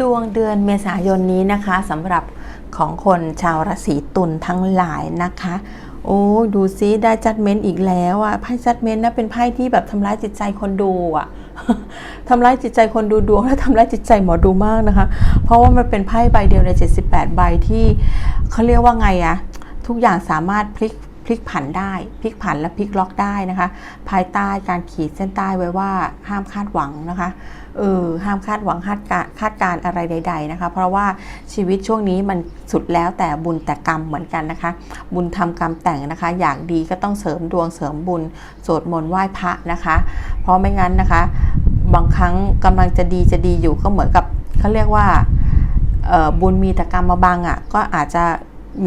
ดวงเดือนเมษายนนี้นะคะสำหรับของคนชาวราศีตุลทั้งหลายนะคะ โอ้ดูซิได้จัดเมนต์อีกแล้วอะไพ่จัดเมนต์นะเป็นไพ่ที่แบบทำร้ายจิตใจคนดูอะทำร้ายจิตใจคนดูดวงและทำร้ายจิตใจหมอดูมากนะคะ เพราะว่ามันเป็นไพ่ใบเดียวใน 78 ใบที่เขาเรียกว่าไงอะทุกอย่างสามารถพลิก พลิกผันได้พลิกผันและพลิกล็อกได้นะคะ ภายใต้การขีดเส้นใต้ไว้ว่าห้ามคาดหวังนะคะเออห้ามคาดหวังคาดการคาดการอะไรใด ๆนะคะ เพราะว่าชีวิตช่วงนี้มันสุดแล้วแต่บุญแต่กรรมเหมือนกันนะคะ บุญทำกรรมแต่งนะคะ อยากดีก็ต้องเสริมดวงเสริมบุญสวดมนต์ไหว้พระนะคะ เพราะไม่งั้นนะคะ บางครั้งกำลังจะดีจะดีอยู่ก็เหมือนกับเขาเรียกว่าออบุญมีแต่กรรมมาบังอะก็อาจจะ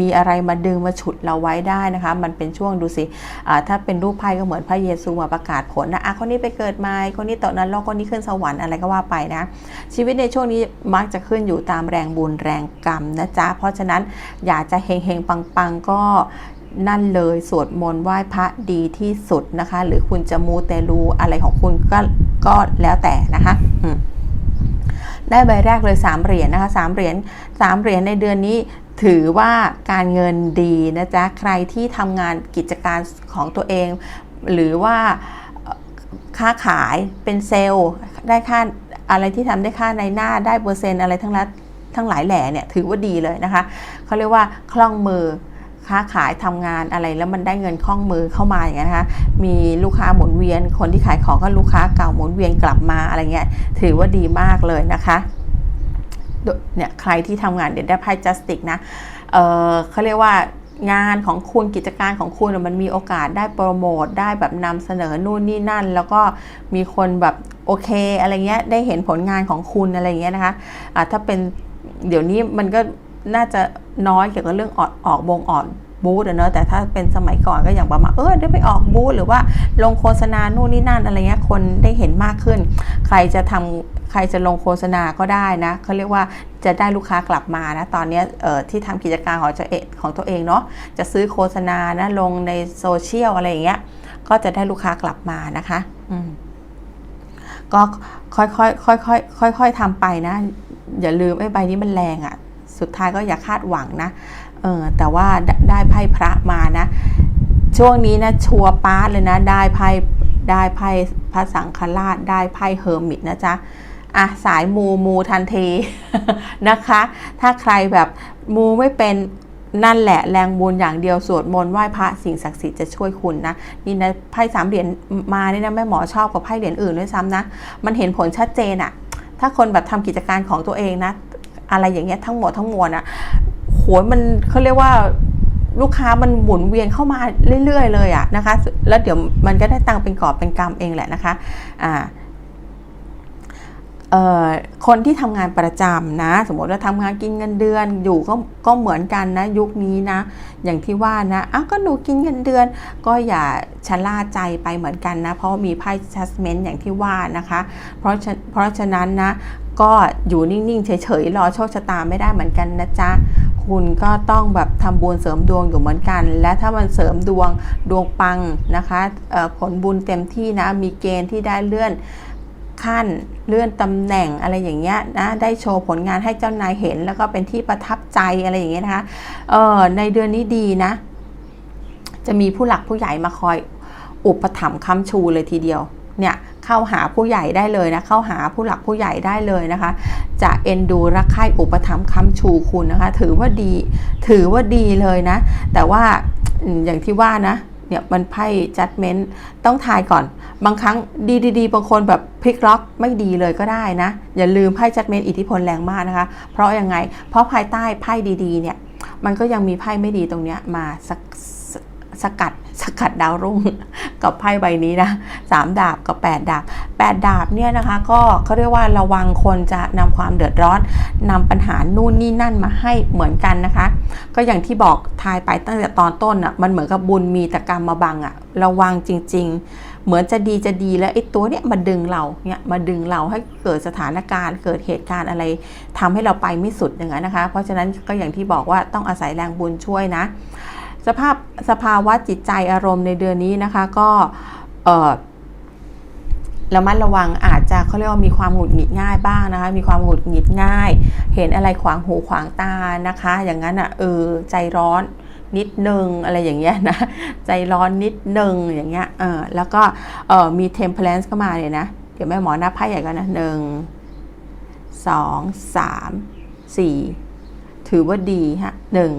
มีอะไรมาดึงมาฉุดเราไว้ได้นะคะ มันเป็นช่วงดูสิถ้าเป็นรูปไพ่ก็เหมือนพระเยซูมาประกาศผลนะอะคนนี้ไปเกิดม่คนนี้ตกนั้นแล้วคนนี้ขึ้นสวรรค์อะไรก็ว่าไปนะ ชีวิตในช่วงนี้มักจะขึ้นอยู่ตามแรงบุญแรงกรรมนะจ๊ะ เพราะฉะนั้นอยากจะเฮงเฮงปังปังๆก็นั่นเลยสวดมนต์ไหว้พระดีที่สุดนะคะ หรือคุณจะมูเตลูอะไรของคุณก็ก็แล้วแต่นะคะได้ใบแรกเลย 3 เหรียญนะคะ3เหรียญ3เหรียญในเดือนนี้ ถือว่าการเงินดีนะจ๊ะ ใครที่ทำงานกิจการของตัวเอง หรือว่าค้าขายเป็นเซลล์ได้ค่าอะไรที่ทำได้ค่าในหน้าได้เปอร์เซ็นต์อะไรทั้งนั้นทั้งหลายแหล่เนี่ยถือว่าดีเลยนะคะเขาเรียกว่าคล่องมือค้าขายทำงานอะไรแล้วมันได้เงินคล่องมือเข้ามาอย่างเงี้ยนะคะ มีลูกค้าหมุนเวียน คนที่ขายของก็ลูกค้าเก่าหมุนเวียนกลับมาอะไรเงี้ยถือว่าดีมากเลยนะคะ เนี่ยใครที่ทำงานเดี๋ยวได้ไพ่จัสติกนะเออเขาเรียกว่างานของคุณกิจการของคุณน่ะมันมีโอกาสได้โปรโมทได้แบบนำเสนอนู่นนี่นั่น แล้วก็มีคนแบบโอเคอะไรเงี้ยได้เห็นผลงานของคุณอะไรเงี้ยนะคะะถ้าเป็นเดี๋ยวนี้มันก็น่าจะน้อยเกี่ยวกับเรื่องออกออกวงออกบูธเนอะแต่ถ้าเป็นสมัยก่อนก็อย่างประมาณเออได้ไปออกบูธหรือว่าลงโฆษณานู่นนี่นั่นอะไรเงี้ยคนได้เห็นมากขึ้น ใครจะทำ ใครจะลงโฆษณาก็ได้นะเขาเรียกว่าจะได้ลูกค้ากลับมานะตอนนี้ที่ทำกิจการของจะเอของตัวเองเนาะจะซื้อโฆษณานะลงในโซเชียลอะไรอย่างเงี้ยก็จะได้ลูกค้ากลับมานะคะก็ค่อยๆค่อยๆค่อยๆทำไปนะ อย่าลืมไอ้ใบนี้มันแรงอะ่ะ สุดท้ายก็อย่าคาดหวังนะเออแต่ว่าได้ไพ่พระมานะ ช่วงนี้นะชัวร์ป้าเลยนะ ได้ไพ่ได้ไพ่พระสังฆราชได้ไพ่เฮอร์มิตนะจ๊ะ อะสายมูมูทันทีนะคะ ถ้าใครแบบมูไม่เป็นนั่นแหละแรงบุญอย่างเดียวสวดมนต์ไหว้พระสิ่งศักดิ์สิทธิ์จะช่วยคุณนะนี่นะไพ่สามเหรียญมาเนี่ยนะแม่หมอชอบกว่าไพ่เหรียญอื่นด้วยซ้ำนะ มันเห็นผลชัดเจนอะถ้าคนแบบทำกิจการของตัวเองนะ อะไรอย่างเงี้ยทั้งหมดทั้งมวลอะโหยมันเขาเรียกว่าลูกค้ามันหมุนเวียนเข้ามาเรื่อยๆเลยอะนะคะ แล้วเดี๋ยวมันก็ได้ตังค์เป็นกอบเป็นกำเองแหละนะคะอ่า คนที่ทำงานประจำนะ สมมติว่าทำงานกินเงินเดือนอยู่ก็ก็เหมือนกันนะยุคนี้นะ อย่างที่ว่านะอ้าวก็หนูกินเงินเดือน ก็อย่าชะล่าใจไปเหมือนกันนะ เพราะว่ามีไพ่ judgment อย่างที่ว่านะคะ เพราะเพราะฉะนั้นนะก็อยู่นิ่งๆ เฉยๆ รอโชคชะตาไม่ได้เหมือนกันนะจ๊ะ คุณก็ต้องแบบทำบุญเสริมดวงอยู่เหมือนกัน และถ้ามันเสริมดวงดวงปังนะคะผลบุญเต็มที่นะ มีเกณฑ์ที่ได้เลื่อน ขั้น เลื่อนตำแหน่งอะไรอย่างเงี้ยนะได้โชว์ผลงานให้เจ้านายเห็น แล้วก็เป็นที่ประทับใจอะไรอย่างเงี้ยนะคะเออในเดือนนี้ดีนะ จะมีผู้หลักผู้ใหญ่มาคอยอุปถัมภ์ค้ำชูเลยทีเดียวเนี่ยเข้าหาผู้ใหญ่ได้เลยนะ เข้าหาผู้หลักผู้ใหญ่ได้เลยนะคะ จะเอ็นดูรักใคร่อุปถัมภ์ค้ำชูคุณนะคะ ถือว่าดี ถือว่าดีเลยนะ แต่ว่าอืมอย่างที่ว่านะ เนี่ยมันไพ่จัดเมนต์ต้องทายก่อน บางครั้งดีๆบางคนแบบพลิกล็อกไม่ดีเลยก็ได้นะ อย่าลืมไพ่จัดเมนต์อิทธิพลแรงมากนะคะ เพราะยังไง เพราะภายใต้ไพ่ดีๆเนี่ยมันก็ยังมีไพ่ไม่ดีตรงเนี้ยมาสัก สกัดสกัดดาวรุ่งกับไพ่ใบนี้นะสามดาบกับแปดดาบแปดดาบเนี่ยนะคะก็เขาเรียกว่าระวังคนจะนำความเดือดร้อนนำปัญหานู่นนี่นั่นมาให้เหมือนกันนะคะ ก็อย่างที่บอกทายไปตั้งแต่ตอนต้นอะมันเหมือนกับบุญมีแต่กรรมมาบังอะระวังจริง ๆ เหมือนจะดีจะดีแล้วไอ้ตัวเนี้ยมาดึงเราเนี่ยมาดึงเราให้เกิดสถานการณ์ เกิดเหตุการณ์อะไรทำให้เราไปไม่สุดอย่างนั้นนะคะ เพราะฉะนั้นก็อย่างที่บอกว่าต้องอาศัยแรงบุญช่วยนะ สภาพสภาวะจิตใจอารมณ์ในเดือนนี้นะคะ ก็เระมัดระวังอาจจะเขาเรียกว่ามีความหงุดหงิดง่ายบ้างนะคะ มีความหงุดหงิดง่าย เห็นอะไรขวางหูขวางตานะคะ อย่างนั้นอะเออใจร้อนนิดนึงอะไรอย่างเงี้ยนะใจร้อนนิดนึงอย่างเงี้ยเออแล้วก็เออมี temperance เข้ามาเลยนะ เดี๋ยวแม่หมอนับไพ่ใหญ่ก่อนนะหนึ่งสองสามสี่ถือว่าดีฮะหนึ่ง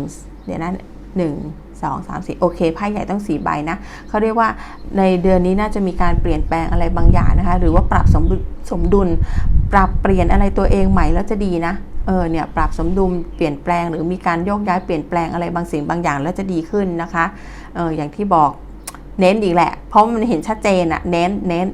เดี๋ยวนะหนึ่ง สองสามสี่โอเคไพ่ใหญ่ต้องสี่ใบนะเขาเรียกว่าในเดือนนี้น่าจะมีการเปลี่ยนแปลงอะไรบางอย่างนะคะ หรือว่าปรับสมดุลสมดุล ปรับเปลี่ยนอะไรตัวเองใหม่แล้วจะดีนะเออเนี่ยปรับสมดุลเปลี่ยนแปลงหรือมีการโยกย้ายเปลี่ยนแปลงอะไรบางสิ่งบางอย่างแล้วจะดีขึ้นนะคะเอออย่างที่บอกเน้นอีกแหละ เพราะมันเห็นชัดเจนอะเน้นเน้น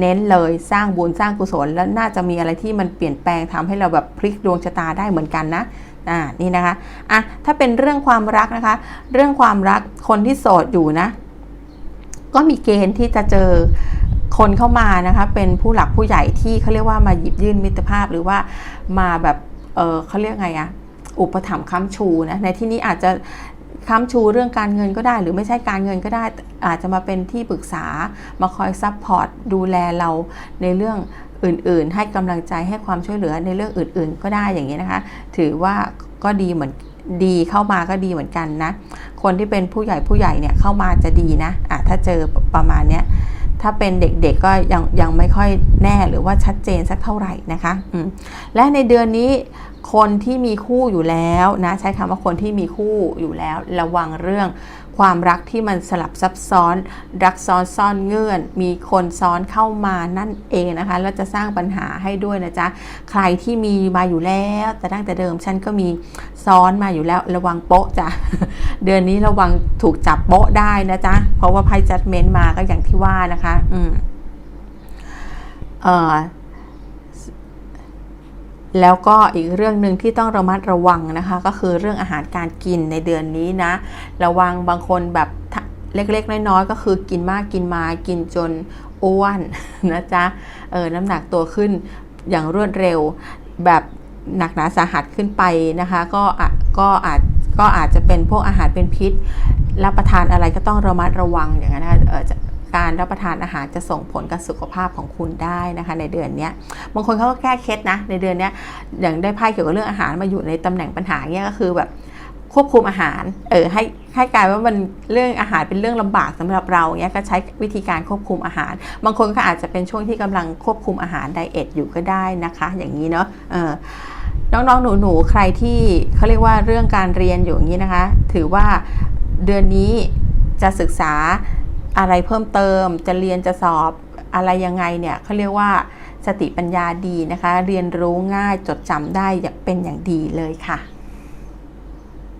เน้นเลยสร้างบุญสร้างกุศล แล้วน่าจะมีอะไรที่มันเปลี่ยนแปลงทำให้เราแบบพลิกดวงชะตาได้เหมือนกันนะ อ่านี่นะคะอะถ้าเป็นเรื่องความรักนะคะ เรื่องความรักคนที่โสดอยู่นะ ก็มีเกณฑ์ที่จะเจอคนเข้ามานะคะเป็นผู้หลักผู้ใหญ่ที่เขาเรียกว่ามาหยิบยื่นมิตรภาพหรือว่ามาแบบเออเขาเรียกไงอะอุปถัมภ์ค้ำชูนะในที่นี้อาจจะค้ำชูเรื่องการเงินก็ได้ หรือไม่ใช่การเงินก็ได้อาจจะมาเป็นที่ปรึกษามาคอยซัพพอร์ตดูแลเราในเรื่อง อื่นๆ ให้กำลังใจให้ความช่วยเหลือในเรื่องอื่น ๆ ก็ได้อย่างนี้นะคะ ถือว่าก็ดีเหมือนดีเข้ามาก็ดีเหมือนกันนะ คนที่เป็นผู้ใหญ่ผู้ใหญ่เนี่ยเข้ามาจะดีนะอะถ้าเจอประมาณเนี้ยถ้าเป็นเด็กๆก็ยังยังไม่ค่อยแน่หรือว่าชัดเจนสักเท่าไหร่นะคะอืมและในเดือนนี้คนที่มีคู่อยู่แล้วนะใช้คำว่าคนที่มีคู่อยู่แล้ว ระวังเรื่องความรักที่มันสลับซับซ้อน รักซ้อนซ่อนเงื่อน มีคนซ้อนเข้ามานั่นเองนะคะ แล้วจะสร้างปัญหาให้ด้วยนะจ๊ะ ใครที่มีมาอยู่แล้ว แต่ตั้งแต่เดิมฉันก็มีซ้อนมาอยู่แล้วระวังโป๊ะจ้ะ เดือนนี้ระวังถูกจับโป๊ะได้นะจ๊ะ เพราะว่าไพ่จัดเมนต์มาก็อย่างที่ว่านะคะ อืมเอ่อ แล้วก็อีกเรื่องหนึ่งที่ต้องระมัดระวังนะคะ ก็คือเรื่องอาหารการกินในเดือนนี้นะ ระวังบางคนแบบเล็กๆ น้อยๆ ก็คือกินมากกินมากินจนอ้วนนะจ๊ะเออน้ำหนักตัวขึ้นอย่างรวดเร็วแบบหนักหนาสาหัสขึ้นไปนะคะ ก็อาจก็อาจก็อาจจะเป็นพวกอาหารเป็นพิษ รับประทานอะไรก็ต้องระมัดระวังอย่างนั้นนะคะเออจะ การรับประทานอาหารจะส่งผลกับสุขภาพของคุณได้นะคะในเดือนนี้บางคนเขาก็แก้เคล็ดนะในเดือนนี้อย่างได้ไพ่เกี่ยวกับเรื่องอาหารมาอยู่ในตำแหน่งปัญหาเนี้ยก็คือแบบควบคุมอาหาร เออให้ให้กลายว่ามันเรื่องอาหารเป็นเรื่องลำบากสำหรับเราเนี้ยก็ใช้วิธีการควบคุมอาหาร บางคนก็อาจจะเป็นช่วงที่กำลังควบคุมอาหารไดเอทอยู่ก็ได้นะคะ อย่างนี้เนาะเออน้องๆหนูๆใครที่เขาเรียกว่าเรื่องการเรียนอยู่อย่างนี้นะคะ ถือว่าเดือนนี้จะศึกษา อะไรเพิ่มเติมจะเรียนจะสอบอะไรยังไงเนี่ยเขาเรียกว่าสติปัญญาดีนะคะ เรียนรู้ง่ายจดจำได้เป็นอย่างดีเลยค่ะ